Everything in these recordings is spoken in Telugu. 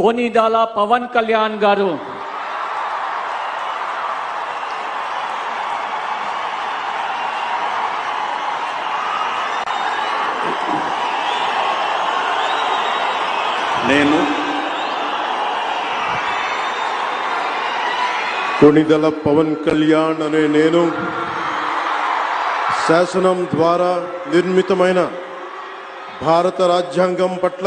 కోనిదాల పవన్ కళ్యాణ్ గారు. నేను కొణిదల పవన్ కళ్యాణ్ అనే నేను శాసనం ద్వారా నిర్మితమైన భారత రాజ్యాంగం పట్ల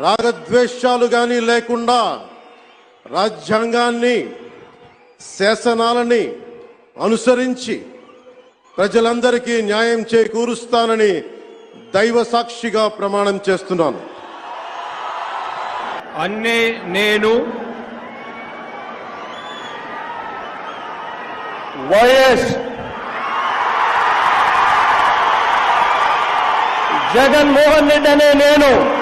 రాగద్వేషాలు గాని లేకుండా రాజ్యాంగాన్ని శాసనాలని అనుసరించి ప్రజలందరికీ న్యాయం చేకూరుస్తానని దైవ సాక్షిగా ప్రమాణం చేస్తున్నాను. అన్నే నేను వైఎస్ జగన్మోహన్ రెడ్డి అనే నేను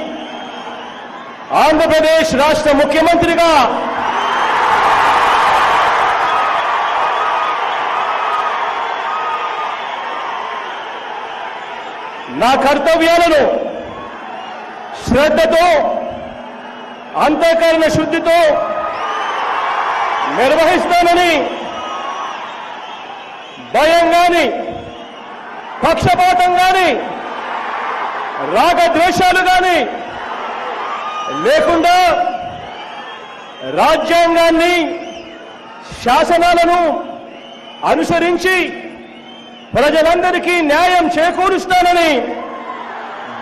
ఆంధ్రప్రదేశ్ రాష్ట్ర ముఖ్యమంత్రిగా నా కర్తవ్యాలను శ్రద్ధతో అంతఃకరణ శుద్ధితో నిర్వహిస్తానని భయం కానీ పక్షపాతం గాని రాగద్వేషాలు కానీ లేకుండా రాజ్యాంగాన్ని శాసనాలను అనుసరించి ప్రజలందరికీ న్యాయం చేకూరుస్తానని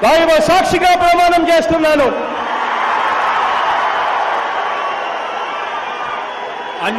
దైవ సాక్షిగా ప్రమాణం చేస్తున్నాను. అన్ని